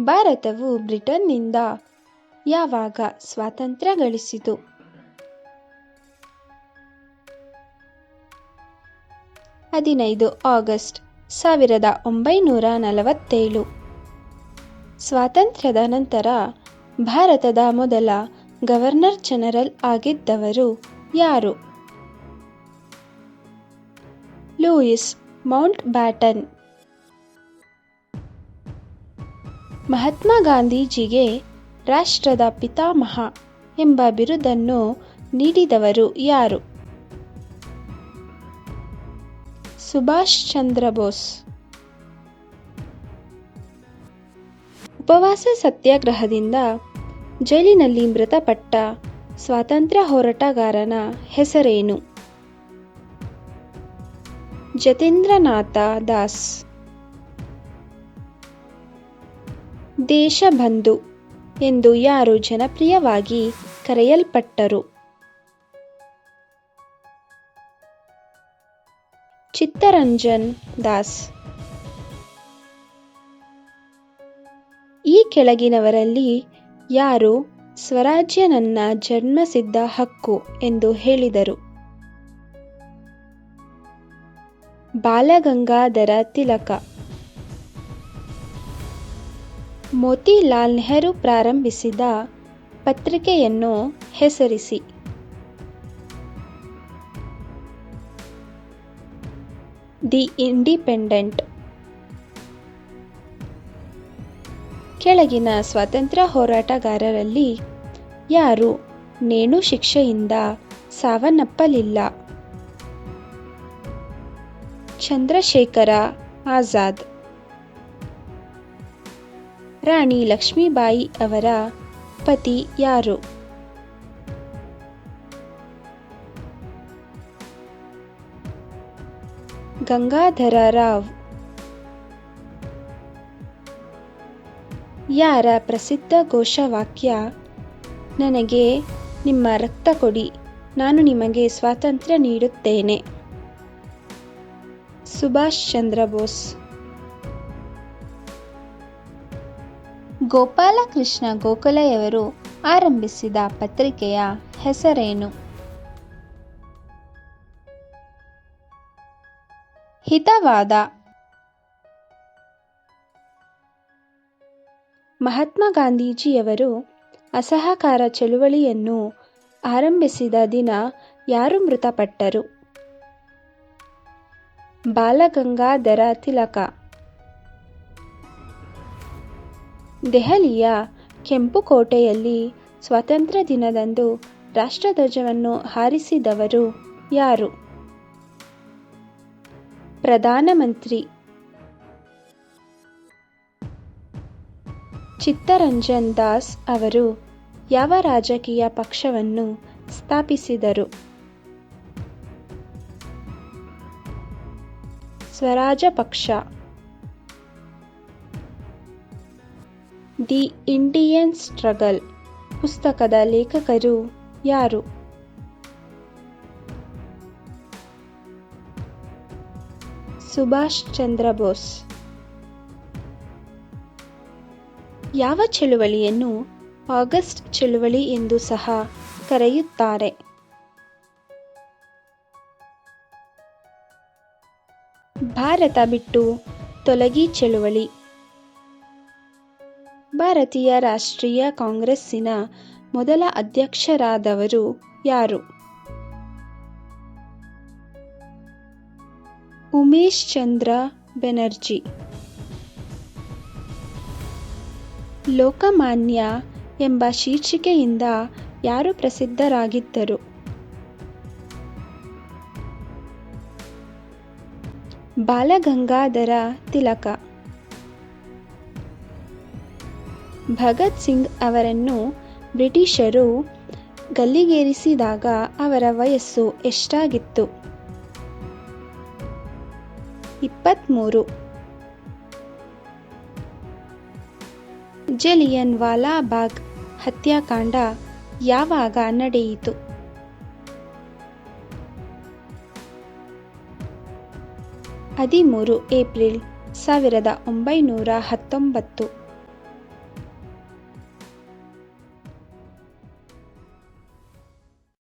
ಭಾರತವು ಬ್ರಿಟನ್ನಿಂದ ಯಾವಾಗ ಸ್ವಾತಂತ್ರ್ಯ ಗಳಿಸಿತು? ಹದಿನೈದು ಆಗಸ್ಟ್ ಸಾವಿರದ ಒಂಬೈನೂರ ನಲವತ್ತೇಳು. ಸ್ವಾತಂತ್ರ್ಯದ ನಂತರ ಭಾರತದ ಮೊದಲ ಗವರ್ನರ್ ಜನರಲ್ ಆಗಿದ್ದವರು ಯಾರು? ಲೂಯಿಸ್ ಮೌಂಟ್ ಬ್ಯಾಟನ್ ಮಹಾತ್ಮ ಗಾಂಧೀಜಿಗೆ ರಾಷ್ಟ್ರದ ಪಿತಾಮಹ ಎಂಬ ಬಿರುದನ್ನು ನೀಡಿದವರು ಯಾರು? ಸುಭಾಷ್ ಚಂದ್ರ ಬೋಸ್. ಉಪವಾಸ ಸತ್ಯಾಗ್ರಹದಿಂದ ಜೈಲಿನಲ್ಲಿ ಮೃತಪಟ್ಟ ಸ್ವಾತಂತ್ರ್ಯ ಹೋರಾಟಗಾರನ ಹೆಸರೇನು? ಜತೇಂದ್ರನಾಥ ದಾಸ್. ದೇಶಬಂಧು ಎಂದು ಯಾರು ಜನಪ್ರಿಯವಾಗಿ ಕರೆಯಲ್ಪಟ್ಟರು. ಚಿತ್ತರಂಜನ್ ದಾಸ್. ಈ ಕೆಳಗಿನವರಲ್ಲಿ ಯಾರು ಸ್ವರಾಜ್ಯ ನನ್ನ ಜನ್ಮಸಿದ್ಧ ಹಕ್ಕು ಎಂದು ಹೇಳಿದರು. ಬಾಲಗಂಗಾಧರ ತಿಲಕ. ಮೋತಿಲಾಲ್ ನೆಹರು ಪ್ರಾರಂಭಿಸಿದ ಪತ್ರಿಕೆಯನ್ನು ಹೆಸರಿಸಿ. The Independent. ಕೆಳಗಿನ ಸ್ವಾತಂತ್ರ್ಯ ಹೋರಾಟಗಾರರಲ್ಲಿ ಯಾರು ನೇಣು ಶಿಕ್ಷೆಯಿಂದ ಸಾವನ್ನಪ್ಪಲಿಲ್ಲ? ಚಂದ್ರಶೇಖರ ಆಜಾದ್. ರಾಣಿ ಲಕ್ಷ್ಮೀಬಾಯಿ ಅವರ ಪತಿ ಯಾರು? ಗಂಗಾಧರ ರಾವ್. ಯಾರ ಪ್ರಸಿದ್ಧ ಘೋಷವಾಕ್ಯ? ನನಗೆ ನಿಮ್ಮ ರಕ್ತ ಕೊಡಿ, ನಾನು ನಿಮಗೆ ಸ್ವಾತಂತ್ರ್ಯ ನೀಡುತ್ತೇನೆ. ಸುಭಾಷ್ ಚಂದ್ರ ಬೋಸ್. ಗೋಪಾಲಕೃಷ್ಣ ಗೋಖಲೆಯವರು ಆರಂಭಿಸಿದ ಪತ್ರಿಕೆಯ ಹೆಸರೇನು? ಹಿತವಾದ ಮಹಾತ್ಮ ಗಾಂಧೀಜಿಯವರು ಅಸಹಕಾರ ಚಳುವಳಿಯನ್ನು ಆರಂಭಿಸಿದ ದಿನ ಯಾರು ಮೃತಪಟ್ಟರು? ಬಾಲಗಂಗಾಧರ ತಿಲಕ. ದೆಹಲಿಯ ಕೆಂಪುಕೋಟೆಯಲ್ಲಿ ಸ್ವಾತಂತ್ರ್ಯ ದಿನದಂದು ರಾಷ್ಟ್ರಧ್ವಜವನ್ನು ಹಾರಿಸಿದವರು ಯಾರು? ಪ್ರಧಾನಮಂತ್ರಿ ಚಿತ್ತರಂಜನ್ ದಾಸ್ ಅವರು ಯಾವ ರಾಜಕೀಯ ಪಕ್ಷವನ್ನು ಸ್ಥಾಪಿಸಿದರು? ಸ್ವರಾಜ ಪಕ್ಷ ದಿ ಇಂಡಿಯನ್ ಸ್ಟ್ರಗಲ್ ಪುಸ್ತಕದ ಲೇಖಕರು ಯಾರು? ಸುಭಾಷ್ ಚಂದ್ರ ಬೋಸ್. ಯಾವ ಚಳುವಳಿಯನ್ನು ಆಗಸ್ಟ್ ಚಳುವಳಿ ಎಂದು ಸಹ ಕರೆಯುತ್ತಾರೆ? ಭಾರತ ಬಿಟ್ಟು ತೊಲಗಿ ಚಳುವಳಿ. ಭಾರತೀಯ ರಾಷ್ಟ್ರೀಯ ಕಾಂಗ್ರೆಸ್ಸಿನ ಮೊದಲ ಅಧ್ಯಕ್ಷರಾದವರು ಯಾರು? ಉಮೇಶ್ ಚಂದ್ರ ಬೆನರ್ಜಿ ಲೋಕಮಾನ್ಯ ಎಂಬ ಶೀರ್ಷಿಕೆಯಿಂದ ಯಾರು ಪ್ರಸಿದ್ಧರಾಗಿದ್ದರು? ಬಾಲಗಂಗಾಧರ ತಿಲಕ. ಭಗತ್ ಸಿಂಗ್ ಅವರನ್ನು ಬ್ರಿಟಿಷರು ಗಲ್ಲಿಗೇರಿಸಿದಾಗ ಅವರ ವಯಸ್ಸು ಎಷ್ಟಾಗಿತ್ತು? ಇಪ್ಪತ್ತ್ಮೂರು ಜಲಿಯನ್ ವಾಲಾಬಾಗ್ ಹತ್ಯಾಕಾಂಡ ಯಾವಾಗ ನಡೆಯಿತು? ಹದಿಮೂರು ಏಪ್ರಿಲ್ ಸಾವಿರದ ಒಂಬೈನೂರ ಹತ್ತೊಂಬತ್ತು.